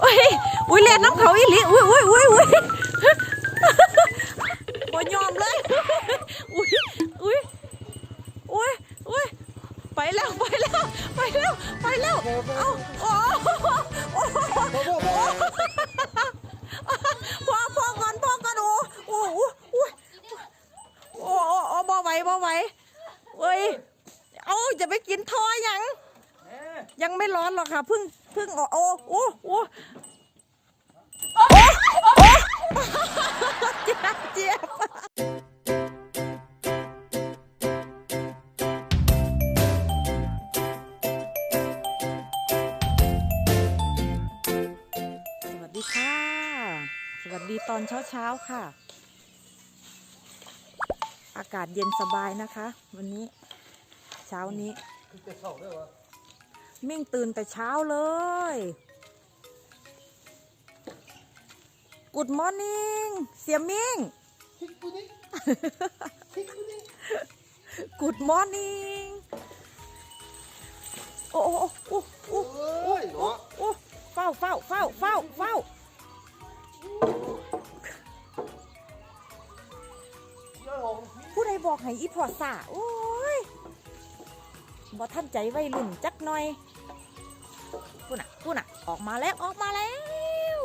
โอ้ยอุ้ยเล่นน้ำเขาอีหลีอุ้ยอุ้ยอุ้ยอุ้ยบ่ยอมเลยอุ้ยอุ้ยอุ้ยอุ้ยไปแล้วไปแล้วไปแล้วไปแล้วเอาโอ้โอ้พ่อพ่อก่อนพ่อก่อนโอ้โอ้โอ้โอ้โอ้โอ้บ่ไหวบ่ไหวเอ้ยเอาจะไปกินทอยังยังไม่ร้อนหรอกค่ะเพิ่ง เพิ่งโอ้โอ้โอ้โอ้โอ้โอ้เจ็บเจ็บสวัสดีค่ะ สวัสดีตอนเช้าเช้าๆค่ะ อากาศเย็นสบายนะคะ วันนี้ เช้านี้ มิ่งตื่นแต่เช้าเลย Good morning เสียมิ่ง Good morning โอ้โอ้โอ้โอ้โอ้ยเนาะโอ้เฝ้าเฝ้าเฝ้าเฝ้าเฝ้าผู้ใดบอกให้อีพอสาโอ้ยบ่ท่านใจไว้รุ่นจักหน่อย พูน่ะพูน่ะ ออกมาแล้วออกมาแล้ว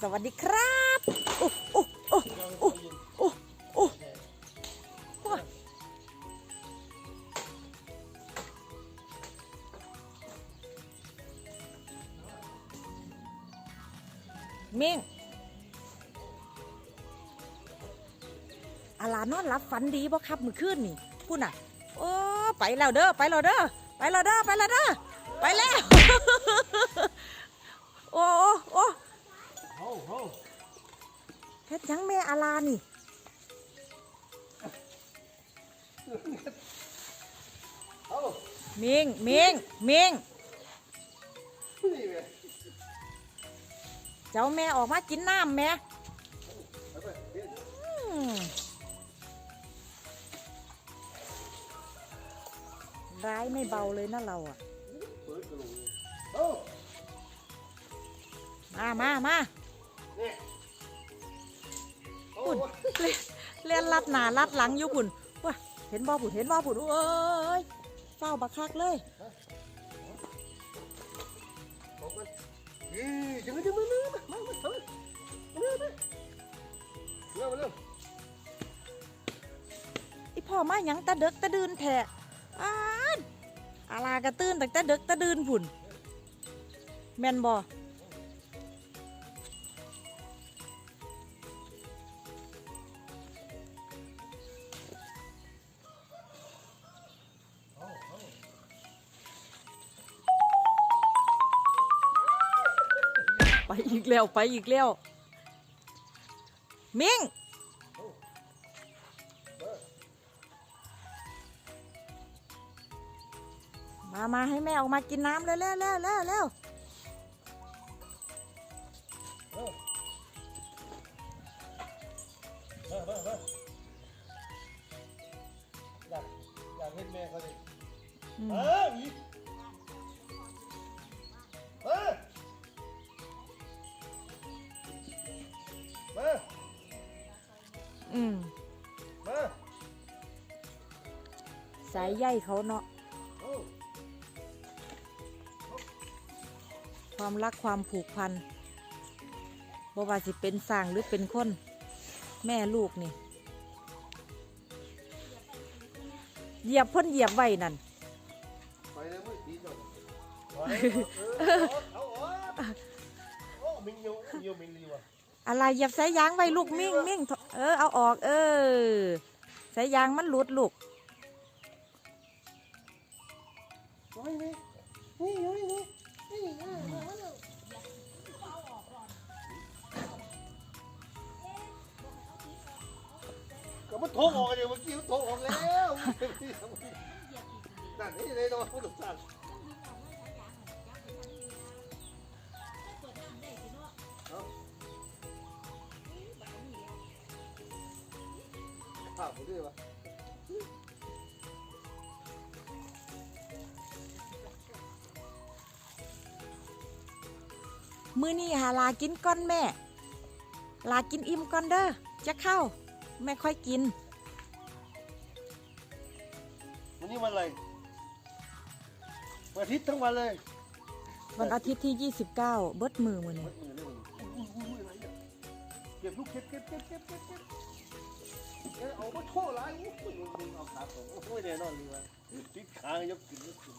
สวัสดีครับโอ้โอ้โอ้โอ้โอ้โอ้ว้าเม่งอาลานอนรับฝันดีบ่ครับ มือคืนนี่พูดน่ะ โอ้ ไปแล้วเด้อ ไปแล้วเด้อ ไปแล้วเด้อไปแล้วเด้อไปแล้ว โอ้โอ้โอ้เฮ้าเฮ้าเฮ็ดหยังแม่อาลานี่เฮ้ามิงมิงมิงนี่แม่เจ้าแม่ออกมากินน้ำแม่ ร้ายไม่เบาเลยนะเราอะเปิดกระโหลกเลยเฮ้ามามามาเนี่ยโอ้ปุ่นยเล่นเล่นลัดหนาลัดหลังอยู่ปุ่นว้าเห็นบ่ปุ่นเห็นบ่ปุ่นเอ้ยเฝ้าบักคักเลยบอกมันยี่จังเลยจังเลยมามามามามาเร็วมาเร็วมาเร็วอีพ่อมาหยังตะเด็กตะดืนแท้อ้านอา ลากระตื้นแต่ตะเด็กตะดืนพุ่น แมนบ่ไปอีกแล้ว ไปอีกแล้ว มิง มาให้แม่ออกมากินน้ำเร็วเร็วเร็วเร็วเร็วอยากอยากเห็นแม่เขาดิอืมเออหวีเออมาอืมมาสายใยเขาเนาะ ความรักความผูกพันบ่ว่าสิเป็นสร้างหรือเป็นคนแม่ลูกนี่ เหยียบพ่นเหยียบไว้นั่นไปเลยมึงตีจนไปเออเอาเอาโอ้มิงยูยูมิงลีว่ะอะไรเหยียบสายยางไว้ลูกมิ่งมิ่งเออเอาออก เออสายยางมันหลุดลูกน้อยนี่นี่ ก็มันโถงออกอยู่เมื่อกี้มันโถงออกแล้วนั่นนี่เลยตัวผู้ถูกสั่งข้าวผมด้วยวะมื้อนี้หาลากินก้อนแม่ ลากินอิ่มก่อนเด้อจะเข้า ไม่ค่อยกิน วันนี้วันอะไร วันอาทิตย์ทั้งวันเลยวันอาทิตย์ที่ 29 เบิดมือมือนี้มัดมือเลยวันนี้อุ้ยอุ้ยอะไรเนี่ยเก็บลูกเก็บเก็บเก็บเก็บเก็บเก็บเอ้ยเอามาโชว์ไรอุ้ยอุ้ยอุ้ยเอาขาผมโอ้ยแน่นอนเลยวะพลิกขางยกขึ้นยกขึ้น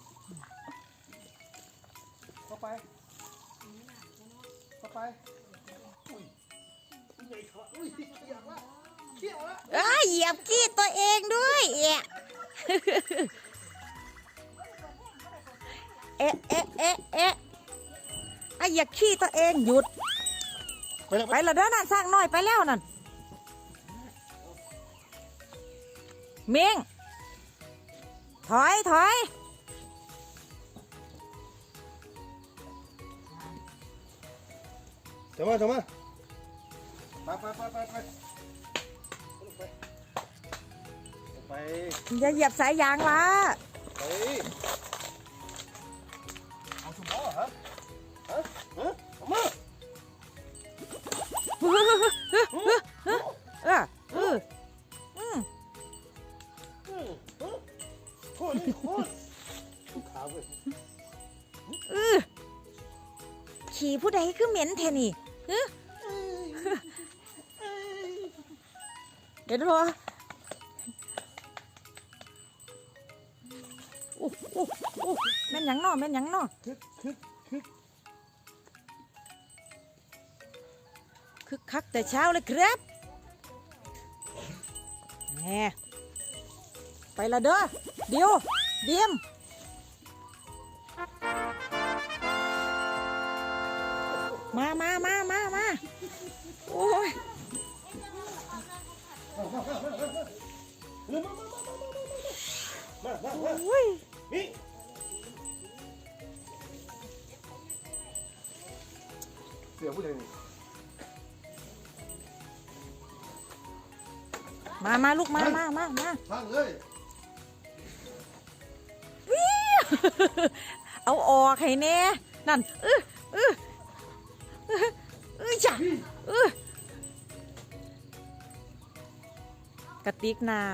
เข้าไปเข้าไปอุ้ยอุ้ยใหญ่ขาอุ้ยเขียวละเขียวละ เอ้ยเหยียบขี้ตัวเองด้วยแอะเอ๊ะเอ๊ะเอ๊ะเอ๊ะไอ้เหยียบขี้ตัวเองหยุด ไปแล้วไปและเด้อน่ะสร้างน้อยไปแล้วนั่นเมงถอยถอยเดี๋ยวมาเดี๋ยวมาไปไปไปไปไป ไปไปอย่าเหยียบสายยางละไปเอาสมอฮะฮะฮะเอามาเออเอออืมอืมอืมโคตรนี่โคตรลูกขาเว้ยเออขี่ผู้ใดคือเหม็นแทนี่ฮะ เดี๋ยวดูโอ้โอ้โอ้แม่นยังนอแม่นยังนอคึกคึกคึกคึกคักแต่เช้าเลยครับแหมไปละเด้อเดี๋ยวเดียมมามามามามาโอ้ย เร็วมามามามามามามาโอ้ยนี่เสียผู้ใดนี่มามาลูกมามามามาพังเลยวิวเอาออกให้แน่นั่นเออเออเออจ้ะเออ กะติกน้ำ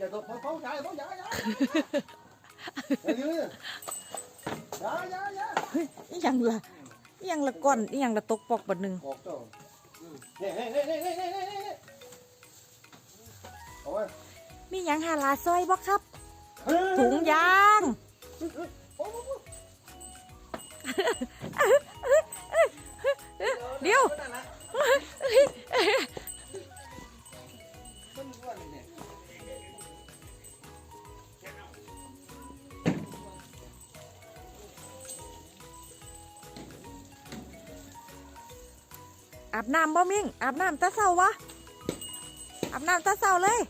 ย่าตกเขาใหญ่เขาใหญ่ใหญ่ยังละยังละก้อนยังละตกปอกบัดหนึ่งมียังหาลาซอยบ่ครับ ถุงยาง อาบน้ำบ่มิ่งอาบน้ำตาเศร้าวะอาบน้ำตาเศร้าเลย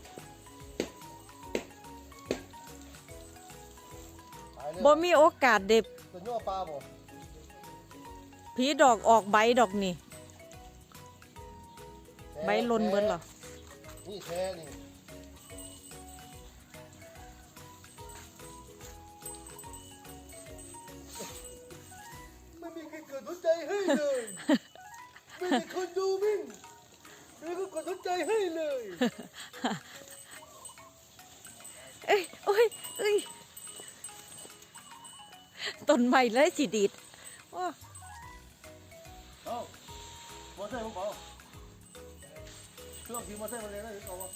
บ่มีโอกาสเด็บตัวย่อปลาบ่ผีดอกออกใบดอกนี่ ใบลนเบิดเหรอนี่แท้นี่ไม่มีใครเกิดสนใจให้เลย ไม่มีคนดูมิ่งไม่มีคนสนใจให้เลย เอ้ยโอ้ยเอ้ยต้นใหม่เลยสิดีดว้าเอามอเตอร์ผมบอกช่วงที่มอเตอร์มันเรียนได้หรือเปล่าวะ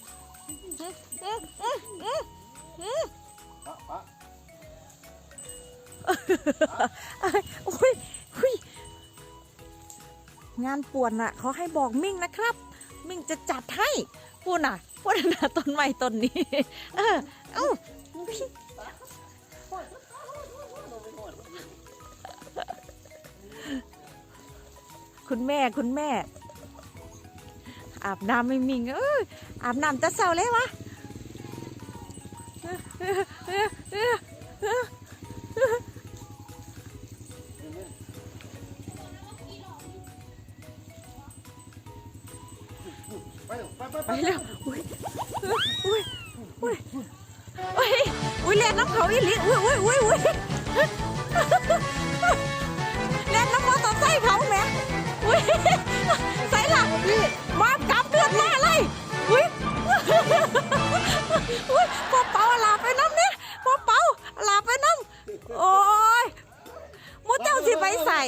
ปะปะโอ้ยโอ้ย งานป่วนน่ะเขาให้บอกมิ่งนะครับ มิ่งจะจัดให้พูดน่ะพูดน่ะต้นใหม่ต้นนี้ เออเอ้าคุณแม่คุณแม่ อาบน้ำไม่มิงเอออาบน้ำจะเศร้าเลยวะ ไปเร็วไปไปไปแล้วอุ้ยอุ้ยอุ้ยอุ้ยอุ้ยเล่นน้ำเขาอีหลีอุ้ยอุ้ยอุ้ยอุ้ยเล่นน้ำมอเตอร์ไซค์เขาแหม่อุ้ยใส่ละมากลับเดือนมาเลยอุ้ยอุ้ยพ่อเปาลาไปน้ำเนี่ยพ่อเปาลาไปน้ำโอ้ยมูเจ้าสิไปใส่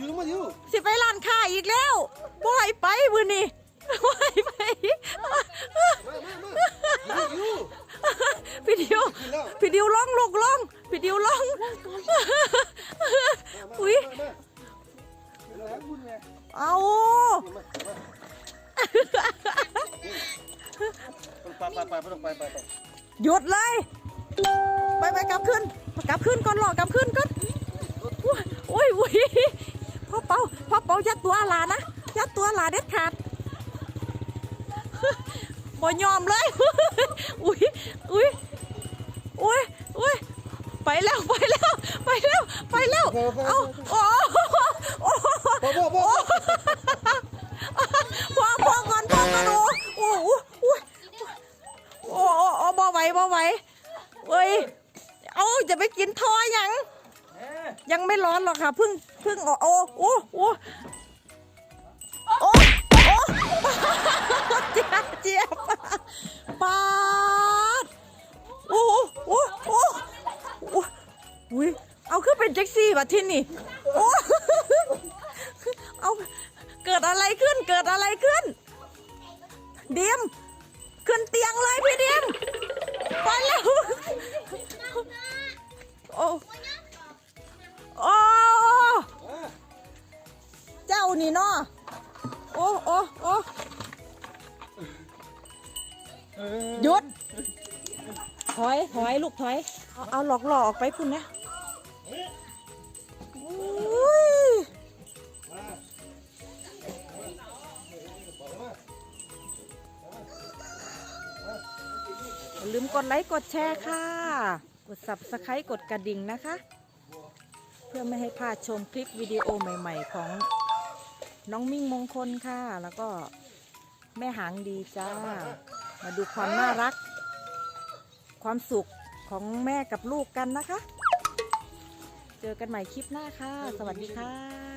ยืมมาอยู่สิไปร้านค้าอีกแล้วบ่ให้ไปมื้อนี้ บ่ให้ไปมามามาอยู่พี่ดิวพี่ดิวร้องลูกร้องพี่ดิวร้องอุ๊ยเอาไปไปไปไปไปไปหยุดเลย ไปไปกลับขึ้น กลับขึ้นก่อนหรอกลับขึ้นก่อนอุ้ยอุ้ยพ่อเปาพ่อเปายัดตัวหลานะยัดตัวหลาเด็ดขาด บ่ยอมเลย อุ้ยอุ้ยอุ้ยอุ้ยไปแล้วไปแล้วไปแล้วไปแล้วเอาโอ้โอ้บ่บ่บ่พ่อพ่อก่อนพ่อก่อนโอ้โอ้โอ้โอ้โอ้โอ้บ่ไหวบ่ไหวเอ้ยเอาจะไปกินทอยังยังไม่ร้อนหรอกค่ะเพิ่งเพิ่งโอ้โอ้โอ้ เจี๊ยบเจี๊ยบปาดโอ้โอ้โอ้โอ้อุ้ยเอาขึ้นเป็นแท็กซี่ว่ะที่นี่โอ้เอาเกิดอะไรขึ้นเกิดอะไรขึ้น เดียมขึ้นเตียงเลยพี่เดียมไปแล้วโอ้โอ้เจ้านี่เนาะโอ้โอ้โอ้ หยุด ถอย ถอยลูกถอย เอาเอาหลอกหลอกออกไปพุ่นนะอุ้ยอย่าลืมกดไลค์ กดแชร์ค่ะ กด subscribe กดกระดิ่งนะคะ เพื่อไม่ให้พลาดชมคลิปวิดีโอใหม่ ๆ ของน้องมิ่งมงคลค่ะ แล้วก็แม่หางดีจ้า มาดูความน่ารัก ความสุขของแม่กับลูกกันนะคะ เจอกันใหม่คลิปหน้าค่ะ สวัสดีค่ะ